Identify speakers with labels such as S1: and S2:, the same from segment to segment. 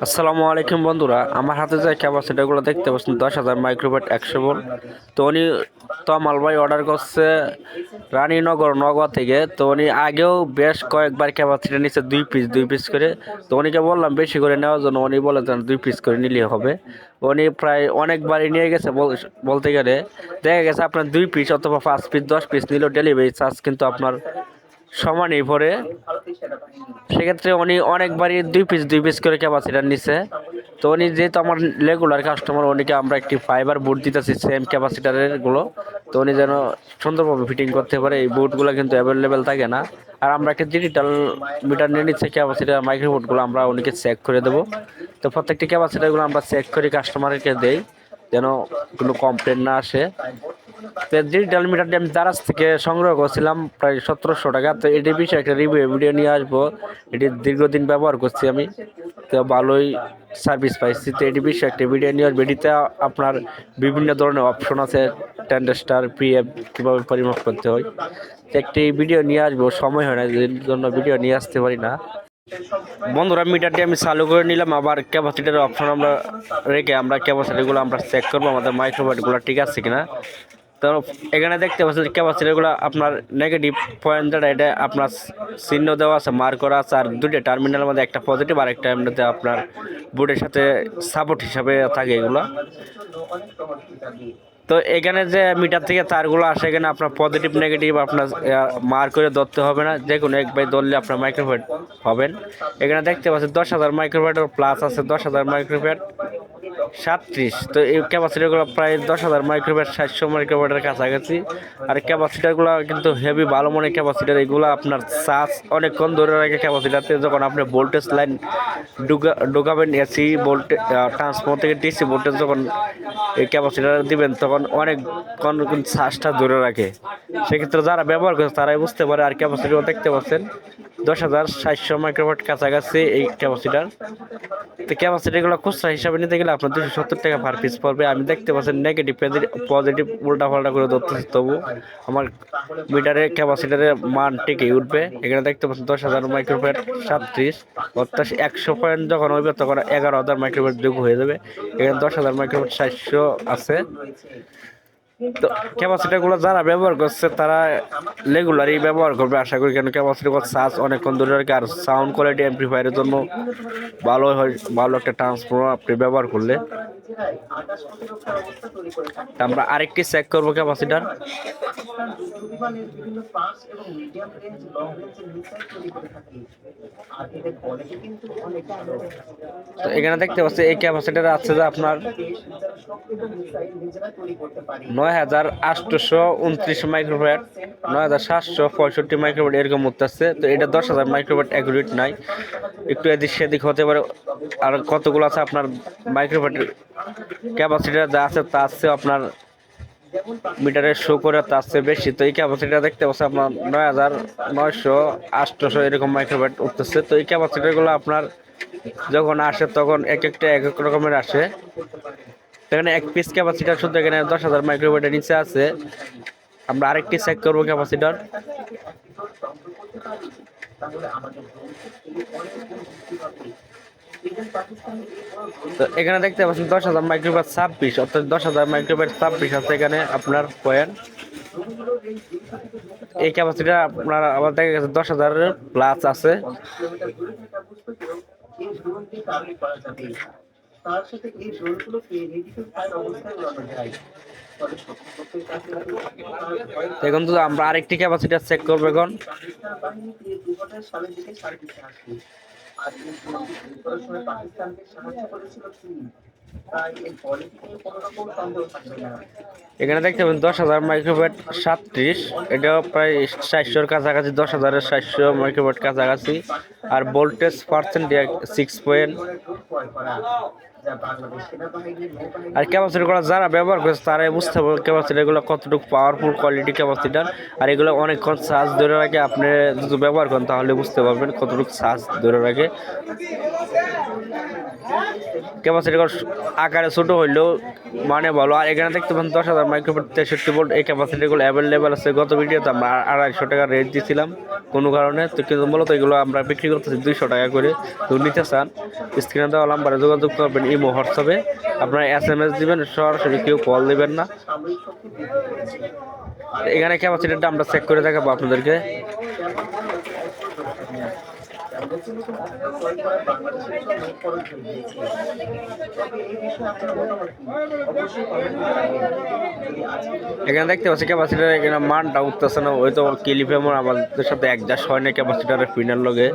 S1: আসসালামু আলাইকুম বন্ধুরা, আমার হাতে যে ক্যাপাসিটারগুলো দেখতে পাচ্ছেন, দশ হাজার মাইক্রোভেট একশো ভোল্ট। তো উনি তমাল ভাই অর্ডার করছে রানীনগর, নগর থেকে। তো উনি আগেও বেশ কয়েকবার ক্যাপাসিটার নিচ্ছে দুই পিস দুই পিস করে। তো উনিকে বললাম, বেশি করে নেওয়ার জন্য। উনি বলেছেন দুই পিস করে নিলে হবে। উনি প্রায় অনেকবারই নিয়ে গেছে বল- বলতে গেলে। দেখা গেছে আপনার দুই পিস অথবা পাঁচ পিস দশ পিস নিলেও ডেলিভারি চার্জ কিন্তু আপনার সমানই পড়ে। সেক্ষেত্রে উনি অনেকবারই দুই পিস দুই পিস করে ক্যাপাসিটার নিছে। তো উনি যেহেতু আমার রেগুলার কাস্টমার উনিকে আমরা একটি ফাইবার বুট দিতেছি সেম ক্যাপাসিটারেরগুলো তো উনি যেন সুন্দরভাবে ফিটিং করতে পারে, এই বুটগুলো কিন্তু অ্যাভেলেবেল থাকে না। আর আমরা একটা ডিজিটাল মিটার নিয়ে নিচ্ছে ক্যাপাসিটার মাইক্রোবোর্ডগুলো আমরা উনিকে চেক করে দেবো। তো প্রত্যেকটি ক্যাপাসিটারগুলো আমরা চেক করে কাস্টমারকে দেই, যেন কোনো কমপ্লেন না আসে। তো ডিজিটাল মিটারটি আমি দারাজ থেকে সংগ্রহ করছিলাম, প্রায় সতেরোশো টাকা। তো এটি বিষয়ে একটা রিভিউ ভিডিও নিয়ে আসব। এটি দীর্ঘদিন ব্যবহার করছি আমি। তো ভালোই সার্ভিস পাইছি। তো এটি বিষয়ে একটা ভিডিও নিয়ে আসব। এটিতে আপনার বিভিন্ন ধরনের অপশন আছে। টেন্ডেস্টার পিএফ কীভাবে পরিমাপ করতে হয়। একটি ভিডিও নিয়ে আসব। সময় হয় না জন্য ভিডিও নিয়ে আসতে পারি না। বন্ধুরা মিটারটি আমি চালু করে নিলাম। আবার ক্যাপাসিটির অপশন আমরা রেখে আমরা ক্যাপাসিটিগুলো আমরা চেক করব। আমাদের মাইক্রোওয়েভগুলো ঠিক আছে কিনা। তো এখানে দেখতে পাচ্ছেন ক্যাপাসিটিগুলো আপনার নেগেটিভ পয়েন্ট যেটা এটা আপনার চিহ্ন দেওয়া আছে মার্ক করা আছে, আর দুটো টার্মিনালের মধ্যে একটা পজিটিভ আর একটা এমনিতে আপনার বোর্ডের সাথে সাপোর্ট হিসাবে থাকে এগুলো। তো এখানে যে মিটার থেকে তারগুলো আসে, এখানে আপনার পজিটিভ নেগেটিভ আপনার মার করে ধরতে হবে না যে কোনো এক বাই ধরলে আপনার মাইক্রোফেট হবেন। এখানে দেখতে পাচ্ছেন দশ হাজার মাইক্রোফেটের প্লাস আছে, দশ হাজার মাইক্রোফেট সাতত্রিশ। তো এই ক্যাপাসিটিগুলো প্রায় দশ হাজার মাইক্রোফেট সাতশো মাইক্রোফেটের কাছাকাছি। আর ক্যাপাসিটারগুলো কিন্তু হেভি ভালো মনে ক্যাপাসিটার এগুলো আপনার চার্জ অনেকক্ষণ ধরে রাখে ক্যাপাসিটারতে যখন আপনি ভোল্টেজ লাইন ঢুকা ঢুকাবেন এসি ভোল্টেজ ট্রান্সফর্মার থেকে ডিসি ভোল্টেজ যখন এই ক্যাপাসিটার দিবেন, তখন অনেকক্ষণ চার্জটা ধরে রাখে। সেক্ষেত্রে যারা ব্যবহার করছে, তারাই বুঝতে পারে আর ক্যাপাসিটিও দেখতে পাচ্ছেন। দশ হাজার সাতশো মাইক্রোফেট কাছাকাছি এই ক্যাপাসিটার তো ক্যাপাসিটিগুলো খুচরা হিসাবে নিতে গেলে আপনার দুশো সত্তর টাকা পার পিস পড়বে। আমি দেখতে পাচ্ছি নেগেটিভ পজিটিভ উল্টা পাল্টা করে ধরতেছি, তবু আমার মিটারের ক্যাপাসিটারের মান টিকে উঠবে। এখানে দেখতে পাচ্ছেন দশ হাজার মাইক্রোফেট সাতত্রিশ, অর্থাৎ একশো পয়েন্ট যখন হইবে তখন এগারো হাজার মাইক্রোফেট যোগ হয়ে যাবে। এখানে দশ হাজার মাইক্রোফেট সাতশো আছে। তো ক্যাপাসিটারগুলো যারা ব্যবহার করছে, তারা রেগুলারই ব্যবহার করবে। আশা করি কেন ক্যাপাসিটার চার্জ অনেকক্ষণ ধরে রাখে, আর সাউন্ড কোয়ালিটি অ্যাম্প্লিফায়ারের জন্য ভালো হয়, ভালো একটা ট্রান্সফর্মার আপনি ব্যবহার করলে। আমরা আরেকটি চেক করব ক্যাপাসিটার তো এখানে দেখতে পাচ্ছি এই ক্যাপাসিটার আছে যে আপনার নয় হাজার আটশোশো উনত্রিশ মাইক্রোভেট নয় হাজার সাতশো পঁয়ষট্টি মাইক্রোভেট এরকম উঠতেছে তো এটা দশ হাজার মাইক্রোভেট অ্যাকুরেট নাই। একটু এদিক সেদিক হতে পারে। আর কতগুলো আছে আপনার মাইক্রোভেটের ক্যাপাসিটার যা আছে তা আছে, আপনার মিটারে শো করে তার চেয়ে বেশি। তো এই ক্যাপাসিটিটা দেখতে পাচ্ছি আপনার নয় হাজার নয়শো আটশোশো এরকম মাইক্রোভেট উঠতেছে। তো এই ক্যাপাসিটারগুলো আপনার যখন আসে তখন এক একটা এক এক রকমের আসে। এখানে এক পিস ক্যাপাসিটার শুধু এখানে দশ হাজার মাইক্রোভেটের নিচে আছে। আমরা আরেকটি চেক করব ক্যাপাসিটার এখানে দেখতে পাচ্ছেন দশ হাজার মাইক্রোভেট ছাব্বিশ, অর্থাৎ দশ হাজার মাইক্রোভেট ছাব্বিশ আছে এখানে আপনার পয়েন্ট এই ক্যাপাসিটা আপনার আবার দেখা গেছে দশ হাজারের প্লাস আছে। এখন তো, আমরা আরেকটি ক্যাপাসিটার চেক করব এখন। এখানে দেখতে পাবেন দশ হাজার মাইক্রোভেট সাতত্রিশ, এটাও প্রায় সাতশোর কাছাকাছি, দশ হাজারের সাতশো মাইক্রোভেট কাছাকাছি। আর ভোল্টেজ পার্সেন্ট সিক্স পয়েন্ট আর ক্যাপাসিটিগুলো যারা ব্যবহার করছে, তারাই বুঝতে পারবে ক্যাপাসিটিগুলো কতটুকু পাওয়ারফুল কোয়ালিটি ক্যাপাসিটার আর এগুলো অনেকক্ষণ চার্জ ধরে রাখে, আপনি যদি ব্যবহার করেন, তাহলে বুঝতে পারবেন কতটুকু চার্জ ধরে রাখে। ক্যাপাসিটিগুলো আকারে ছোট হইলেও মানে ভালো। আর এখানে দেখতে পাচ্ছেন দশ হাজার মাইক্রোফোন তেষট্টি ভোল্ট এই ক্যাপাসিটিগুলো অ্যাভেলেবেল আছে। গত ভিডিওতে আমরা আড়াইশো টাকা রেট দিয়েছিলাম কোনো কারণে। তো কিন্তু মূলত এগুলো আমরা বিক্রি করতেছি দুইশো টাকা করে। তো নিতে চান স্ক্রিনে দেওয়া নাম্বারে যোগাযোগ করবেন। ইমো, হোয়াটসঅ্যাপে। আপনারা এস এম এস দিবেন, সরাসরি কেউ কল দিবেন না। এখানে ক্যাপাসিটিটা আমরা চেক করে দেখাবো আপনাদেরকে। এখানে দেখতে পাচ্ছি ক্যাপাসিটার এখানে মানটা উঠতেছে না। ওই তো ক্লিপে আমার আমাদের সাথে একজাস্ট হয় না ক্যাপাসিটারের পিনার লগে।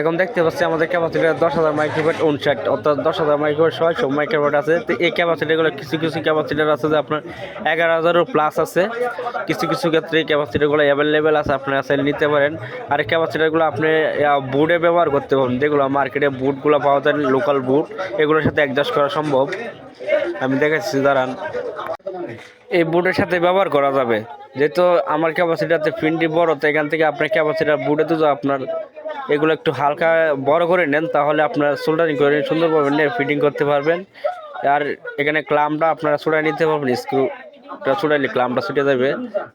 S1: এখন দেখতে পাচ্ছি আমাদের ক্যাপাসিটার দশ হাজার মাইক্রোভেট উনষাট, অর্থাৎ দশ হাজার মাইক্রোভেট ছয়শো মাইক্রোভেট আছে। তো এই ক্যাপাসিটিগুলো কিছু কিছু ক্যাপাসিটার আছে যে আপনার এগারো হাজারও প্লাস আছে। কিছু কিছু ক্ষেত্রে ক্যাপাসিটিগুলো অ্যাভেলেবেল আছে আপনারা চাইলে নিতে পারেন। আর এই ক্যাপাসিটারগুলো আপনি বুটে ব্যবহার করতে পারেন। যেগুলো মার্কেটে বুটগুলো পাওয়া যায় লোকাল বুট এগুলোর সাথে অ্যাডজাস্ট করা সম্ভব। আমি দেখাচ্ছি, দাঁড়ান। এই বুটের সাথে ব্যবহার করা যাবে। যেহেতু আমার ক্যাপাসিটাতে ফিনটি বড়, তো এখান থেকে আপনার ক্যাপাসিটার বুটে তো আপনার এগুলো একটু হালকা বড় করে নেন, তাহলে আপনার সোল্ডারিং করে সুন্দরভাবে নিয়ে ফিটিং করতে পারবেন। আর এখানে ক্লামটা আপনারা ছুটাই নিতে পারবেন স্ক্রুটা ছুটাইলে ক্লামটা ছুটে যাবে।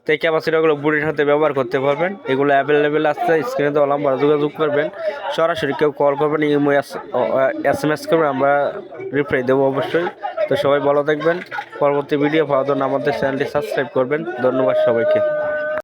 S1: তো এই ক্যাপাসিটারগুলো বুটের সাথে ব্যবহার করতে পারবেন। এগুলো অ্যাভেলেবেল আছে স্ক্রিনে তো নাম্বার যোগাযোগ করবেন। সরাসরি কেউ কল করবেন, ইমো, এস এম এস করবেন আমরা রিপ্লাই দেবো অবশ্যই। তো সবাই ভালো থাকবেন। পরবর্তী ভিডিও পাওয়ার জন্য আমাদের চ্যানেলটি সাবস্ক্রাইব করবেন। ধন্যবাদ সবাইকে।